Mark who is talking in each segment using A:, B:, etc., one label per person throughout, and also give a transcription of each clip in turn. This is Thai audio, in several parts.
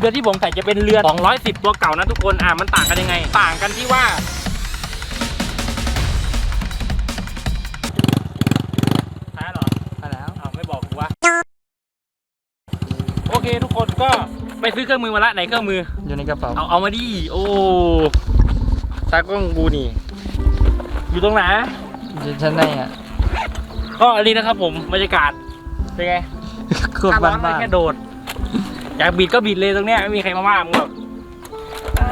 A: เรือที่ผมใส่จะเป็นเรือของร้อยสิบตัวเก่านะทุกคนอ่ามันต่างกันยังไง ต่างกันที่ว่าท้ายเหรอ
B: มาแล้ว
A: เอาไม่บอกกูวะโอเคทุกคนก็ไปซื้อเครื่องมือมาละไหนเครื่องมือ
B: อยู่ในกระเป๋า
A: เอาเอามาดิโอ้ตากล้องกูนี่ อยู่ตรงไหน
B: อยู่ชั้นในอะ
A: ก็อันนี้นะครับผมบรรยากาศเป็นไง
B: โคตร
A: ถ้าร้
B: บ้า
A: อน
B: น
A: ก็แค่โดด อยากบิดก็บิดเลยตรงเนี้ยไม่มีใครมาว่ามึงหรอกอ่า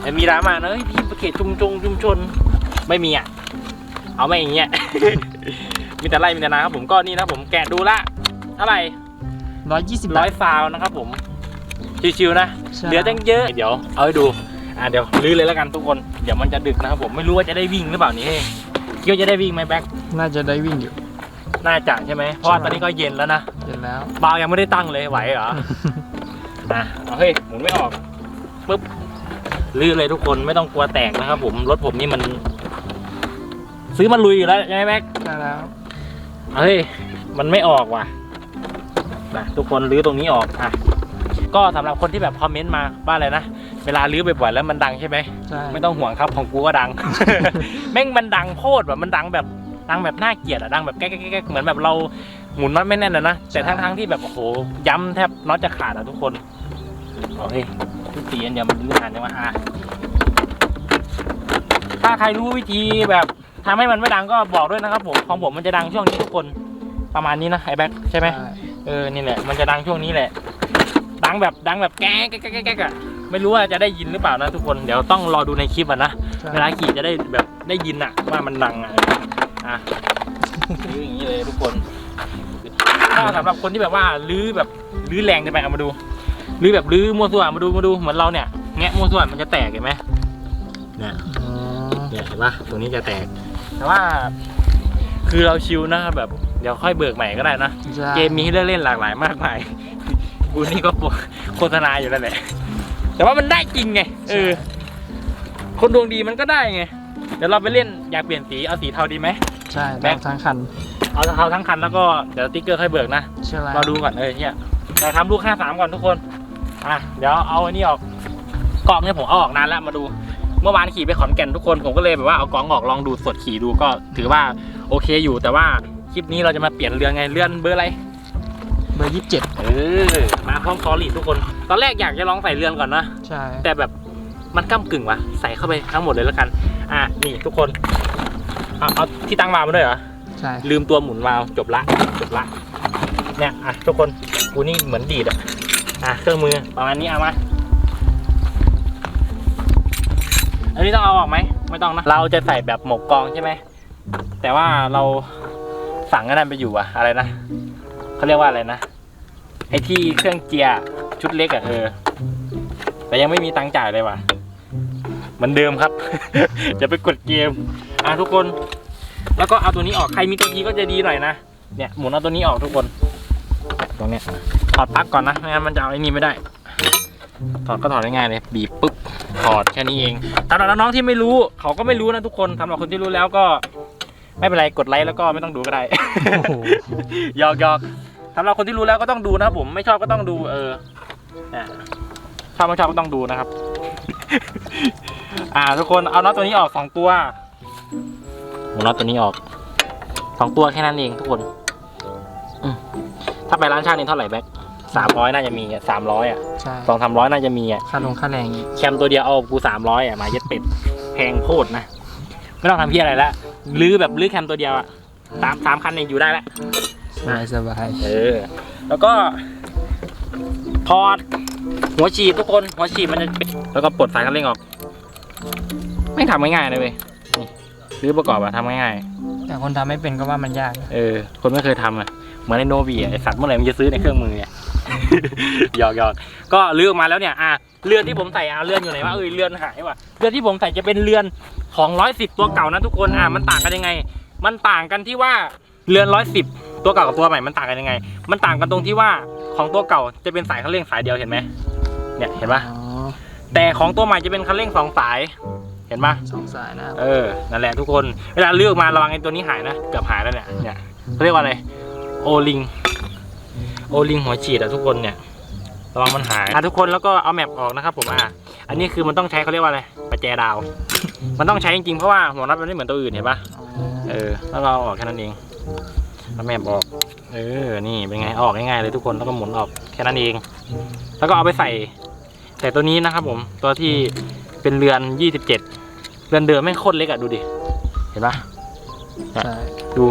A: แต่มีดราม่านะเฮ้ยพี่ประเขตชุมชงชุมชนไม่มีอะ เอาไม่อย่างเงี้ย มีแต่ไล่มีแต่นาครับผมก็นี่นะครับผมแกะดูละเท่าไหร่
B: ร้อยยี่สิบ
A: ร้อยฟาวนะครับผม ชิวๆนะ
B: ใช่
A: เหลือตั้งเยอะ เดี๋ยวเอาให้ดู อ่าเดี๋ยวลื้อเลยแล้วกันทุกคน เดี๋ยวมันจะดึกนะครับผมไม่รู้ว่าจะได้วิ่งหรือเปล่านี่เฮ้ยคิดว่าจะได้วิ่งไหมแบ็ค
B: น่าจะได้วิ่งอยู่
A: น่าจะใช่ไหมเพราะว่า
B: ใช่
A: ตอนนี้ก็เย็นแล้วนะ
B: เห็นแล้ว
A: บาวยังไม่ได้ตั้งเลยไหวเหรอ อะเอาเฮ้ยหมุนไม่ออกปุ๊บลื้อเลยทุกคนไม่ต้องกลัวแตกนะครับผมรถผมนี่มัน ซื้อมาลุยอยู่แล้วใช่ไหมแม็ก
B: ได้แล้ว
A: เฮ้ยมันไม่ออกว่ะนะทุกคนลื้อตรงนี้ออกอะก็สำหรับคนที่แบบคอมเมนต์มาว่าอะไรนะเวลาลื้อบ่อยๆแล้วมันดังใช่ไหม
B: ใช่
A: ไม่ต้องห่วงครับของกูก็ดัง แม่งมันดังโคตรแบบมันดังแบบดังแบบน่าเกลียดอะดังแบบแก๊กๆๆๆเหมือนแบบเราหมุนน็อตไม่แน่นอะนะ แต่ทั้งๆที่แบบโอ้โหย้ำแทบน็อตจะขาดอะทุกคนโอเคทุกสีอันเดียวมันลื้อหันใช่ไหมอะถ้าใครรู้วิธีแบบทำให้มันไม่ดังก็บอกด้วยนะครับผมของผมมันจะดังช่วงนี้ทุกคนประมาณนี้นะไอ้แบ็คใช่ไหมเออนี่แหละมันจะดังช่วงนี้แหละ ดังแบบดังแบบแก๊กแก๊กแก๊กแก๊กอะไม่รู้ว่าจะได้ยินหรือเปล่านะทุกคนเดี๋ยวต้องรอดูในคลิปอะนะ
B: ใช่
A: เวลาขี่จะได้แบบได้ยินอะว่ามันดังอะอะลื้ออย่างนี้เลยทุกคน ถ้าสำหรับคนที่แบบว่าลื้อแบบลื้อแรงจะไปเอามาดูลื้อแบบลื้อมั่วซั่วมาดูมาดูเหมือนเราเนี่ยแงะมั่วซั่วมันจะแตกเห็นไหมเนี่ย
B: อ๋อ
A: เนี่ยเห็นปะตรงนี้จะแตก แต่ว่า คือเราชิลนะครับแบบเดี๋ยวค่อยเบิกใหม่ก็ได้นะ
B: ใช่
A: เกมมีให้เลือกเล่นหลากหลายมากมายกูนี่ก็โฆษณาอยู่แล้วแหละแต่ว่ามันได้จริงไงเออคนดวงดีมันก็ได้ไงเดี๋ยวเราไปเล่นอยากเปลี่ยนสีเอาสีเทาดีไหม
B: ใช่
A: แบ็
B: แบ็
A: ค
B: คทั้งคัน
A: เอาเทาทั้งคันแล้วก็เดี๋ยวสติ๊กเกอร์ค่อยเบิกนะ
B: ใช่แล้ว
A: รอดูก่อนเออเนี่ยเราทำลูก 53 ก่อนทุกคนอะเดี๋ยวเอาอันนี้ออกกล่องเนี่ยผมเอาออกนานแล้วมาดู เมื่อวานขี่ไปขอนแก่นทุกคนผมก็เลยแบบว่าเอากล่องออกลองดูสดขี่ดูก็ถือว่าโอเคอยู่แต่ว่าคลิปนี้เราจะมาเปลี่ยนเรือนไงเรือนเบอร์อะไร
B: เบอร์ยี่สิบเจ็ด
A: เออมาพร้อมซอรี่ทุกคน ตอนแรกอยากจะลองใส่เรือนก่อนนะ
B: ใช่
A: แต่แบบมันก้ากึ่งว่ะ ใส่เข้าไปทั้งหมดเลยแล้วกัน อะ นี่ทุกคน เอาเอา ที่ตั้งวาล์วมาด้วยเหรอ
B: ใช่
A: ลืมตัวหมุนวาล์วจบละจบละเนี่ยอะทุกคนกูนี่เหมือนดีดอะอะเครื่องมือประมาณนี้เอามาอันนี้ต้องเอาออกไหมไม่ต้องนะเราจะใส่แบบหมกกองใช่ไหมแต่ว่าเราสั่งอันนั้นไปอยู่อะอะไรนะเขาเรียกว่าอะไรนะไอ้ที่เครื่องเจียร์ชุดเล็กอะเออแต่ยังไม่มีตังค์จ่ายเลยว่ะเหมือนเดิมครับ จะไปกดเกมอะทุกคน แล้วก็เอาตัวนี้ออกใครมีตัวนี้ก็จะดีหน่อยนะเนี่ยหมุนเอาตัวนี้ออกทุกคน ตรงเนี้ยถอดปลั๊กก่อนนะไม่งั้นมันจะเอาไอ้นี่ไม่ได้ ถอดก็ถอดได้ง่ายเลยบีบปุ๊บถอดแค่นี้เองสำหรับน้องๆที่ไม่รู้เขาก็ไม่รู้นะทุกคนสำหรับคนที่รู้แล้วก็ ไม่เป็นไรกดไลค์แล้วก็ไม่ต้องดูก็ได้
B: ห
A: ยอกหยอกสำหรับคนที่รู้แล้วก็ต้องดูนะครับผมไม่ชอบก็ต้องดู เออชอบไม่ชอบก็ต้องดูนะครับ อ่าทุกคนเอาน็อตตัวนี้ออกสองตัว เอาน็อตตัวนี้ออกสองตัวแค่นั้นเองทุกคนอืมถ้าไปร้านช่างนี่เท่าไหร่แบ็คสามร้อยน่าจะมีอะสามร้อยอะ
B: ใช่
A: สองสามร้อยน่าจะมีอะ
B: ค่าลงค่าแรงอีก
A: แคมตัวเดียวเอากูสามร้อยอะหมาเย็ดเป็ดแพงโคตรนะไม่ต้องทำเพี้ยอะไรละลื้อแบบลื้อแคมตัวเดียวอะสามสามคันเองอยู่ได้แล้ว
B: สบายสบาย
A: เออ แล้วก็ถอดหัวฉีดทุกคนหัวฉีดมันจะเป็นแล้วก็ปลดสายคันเร่งออก ไม่ทำง่ายๆเลยเว้ย นี่รื้อประกอบอะทำง่าย
B: แต่คนทำไม่เป็นก็ว่ามันยาก
A: ๆเออ คนไม่เคยทำอะเหมือนในโนบีอะไอสัตว์เมื่อไหร่มันจะซื้อในเครื่องมือเนี่ย หยอกหยอกก็ลื้อออกมาแล้วเนี่ยอะเรือนที่ผมใส่เอาเรือนอยู่ไหนวะเอ้ยเรือนหายว่ะเรือนที่ผมใส่จะเป็นเรือนของร้อยสิบตัวเก่านะทุกคนอะมันต่างกันยังไง มันต่างกันที่ว่าเรือนร้อยสิบตัวเก่ากับตัวใหม่มันต่างกันยังไง มันต่างกันตรงที่ว่าของตัวเก่าจะเป็นสายคันเร่งสายเดียวเห็นไหมเนี่ยเห็นปะ
B: อ๋อ
A: แต่ของตัวใหม่จะเป็นคันเร่งสองสาย เห็นปะ
B: สองสายนะ
A: เออนั่นแหละทุกคนเวลาเลือกมาระวังไอ้ตัวนี้หายนะเกือบหายแล้วเนี่ยเนี่ยเขาเรียกว่าอะไรโอลิงโอลิงหัวฉีดอะทุกคนเนี่ยรระวังมันหายอะทุกคนแล้วก็เอาแมปออกนะครับผมอะอันนี้คือมันต้องใช้เขาเรียกว่าอะไรประแจดาว มันต้องใช้จริงๆเพราะว่าหัวน็อตมันไม่เหมือนตัวอื่นเห็นปะเออแล้วเราเอาออกแค่นั้นเองเอาแมปออกเออนี่เป็นไงเอาออกง่ายๆเลยทุกคนแล้วก็หมุนออกแค่นั้นเอง แล้วก็เอาไปใส่ใส่ตัวนี้นะครับผมตัวที่ เป็นเรือน27เรือนเดิมไม่งโคตรเล็กอะดูดิ เห็นปะ
B: ใช่
A: ดู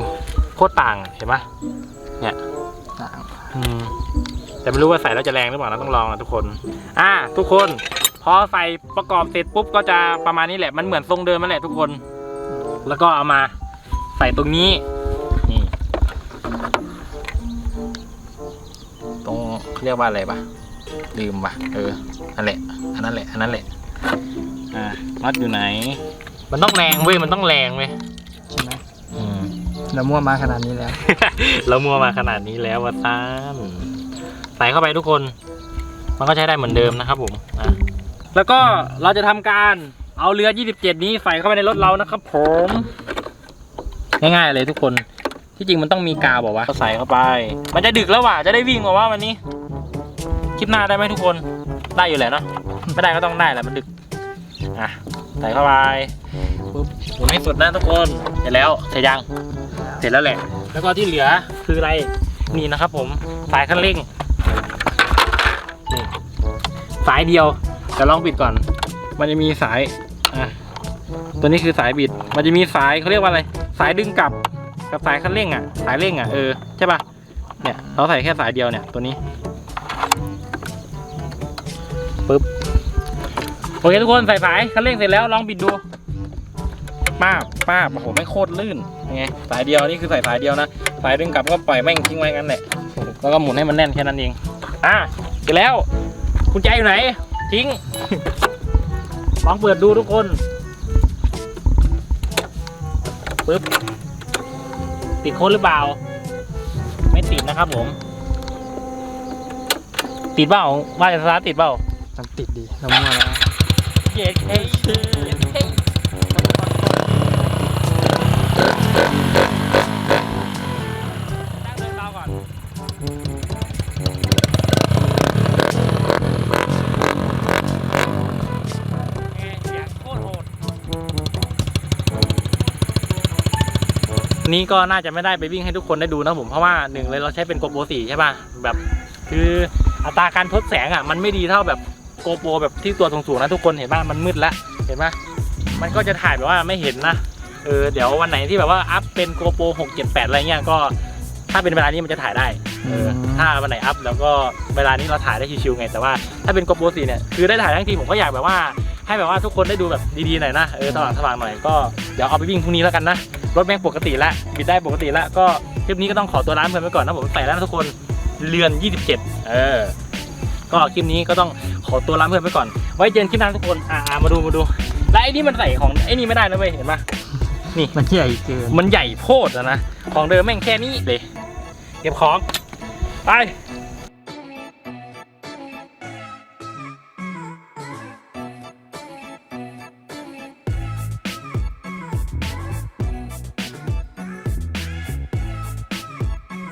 A: โคตรต่างอะเห็นปะ
B: ต่าง
A: อืมแต่ไม่รู้ว่าใส่แล้วจะแรงหรือเปล่านะต้องลองนะทุกคน อ่า ทุกคนพอใส่ประกอบเสร็จปุ๊บก็จะประมาณนี้แหละมันเหมือนทรงเดิมนั่นแหละทุกคน แล้วก็เอามาใส่ตรงนี้นี่ตรงเขาเรียกว่าอะไรปะลืมปะเออนั่นแหละอันนั้นแหละอันนั้นแหละ อ่าน็อตอยู่ไหน มันต้องแรงเว้ย มันต้องแรงเว้ย
B: ใช่ไหม
A: อืม
B: เรามั่วมาขนาดนี้แล้ว
A: เรามัวมาขนาดนี้แล้ววะซ่านใส่เข้าไปทุกคน มันก็ใช้ได้เหมือนเดิมนะครับผมอะแล้วก็เราจะทำการเอาเรือ 27 นี้ใส่เข้าไปในรถเรานะครับผม ง่ายๆเลยทุกคน ที่จริงมันต้องมีกาวบอกว่าใส่เข้าไป มันจะดึกแล้วว่ะ จะได้วิ่งกว่าว่าวันนี้ คลิปหน้าได้ไหมทุกคน ได้อยู่แหละเนาะ ไม่ได้ก็ต้องได้แหละ มันดึก อะใส่เข้าไปปุ๊บหมุนให้สุดนะทุกคนเสร็จแล้วเสร็จยังเสร็จแล้วแหละ แล้วก็ที่เหลือคืออะไรนี่นะครับ ผมสายคันเร่งนี่สายเดียวเดี๋ยวลองบิดก่อน มันจะมีสายอะตัวนี้คือสายบิด มันจะมีสายเขาเรียกว่าอะไร สายดึงกลับกับสายคันเร่งอะ สายเร่งอะเออใช่ป่ะเนี่ยเราใส่แค่สายเดียวเนี่ยตัวนี้ เคทุกคนใส่สายคันเร่งเสร็จแล้วลองบิดดูป้าบป้าบโอ้โหไม่งโคตรลื่นยังไงสายเดียวนี่คือใส่สายเดียวนะสายดึงกลับก็ปล่อยแม่งทิ้งไว้งั้นแหละแล้วก็หมุนให้มันแน่นแค่นั้นเองอะเสร็จแล้วกุญแจอยู่ไหนทิ้งลองเปิดดูทุกคนปึ๊บติดโค้ดหรือเปล่า ไม่ติดนะครับผม ติดเปล่าว่าจะสตาร์ทติดเปล่า
B: มันติดดีเรามั่ว แล้ว
A: เย้เฮ้ยตั้งเลยเบาก่อนเอ๊ะเสียงโคตรโหดนี่ก็น่าจะไม่ได้ไปวิ่งให้ทุกคนได้ดูนะผมเพราะว่าหนึ่งเลยเราใช้เป็นโกโปรสี่ใช่ป่ะแบบคืออัตราการทดแสงอะมันไม่ดีเท่าแบบ กโปรแบบที่ตัวสูงๆนะทุกคนเห็นป่ะมันมืดแล้วเห็นปะมันก็จะถ่ายแบบว่าไม่เห็นนะเออเดี๋ยววันไหนที่แบบว่าอัพเป็น GoPro 6 7 8อะไรเงี้ยก็ถ้าเป็นเวลานี้มันจะถ่ายได้เออ
B: อืม
A: ถ้าวันไหนอัพแล้วก็เวลานี้เราถ่ายได้ชิวๆไง แต่ว่าถ้าเป็น GoPro 4เนี่ยคือได้ถ่ายทั้งทีผมก็อยากแบบว่าให้แบบว่าทุกคนได้ดูแบบดีๆหน่อยนะเออสว่างสว่างๆหน่อยก็เดี๋ยวเอาไปวิ่งพรุ่งนี้แล้วกันนะรถแม่งปกติละบิดได้ปกติละก็คลิปนี้ก็ต้องขอตัวร้านเพื่อนไปก่อนนะผมใส่แล้วนะทุกคนเรือน 27 เออ ก็คลิปนี้ก็ต้อง ขอตัวลาเพื่อนไปก่อน ไว้เจอกันคลิปหน้าทุกคน อ่ามาดูมาดู แล้วไอ้นี่มันใส่ของไอ้นี่ไม่ได้นะเว้ยเห็นปะ
B: มันใหญ่เกิน
A: มันใหญ่โพดอะนะ ของเดิมแม่งแค่นี้เลย เก็บของ ไป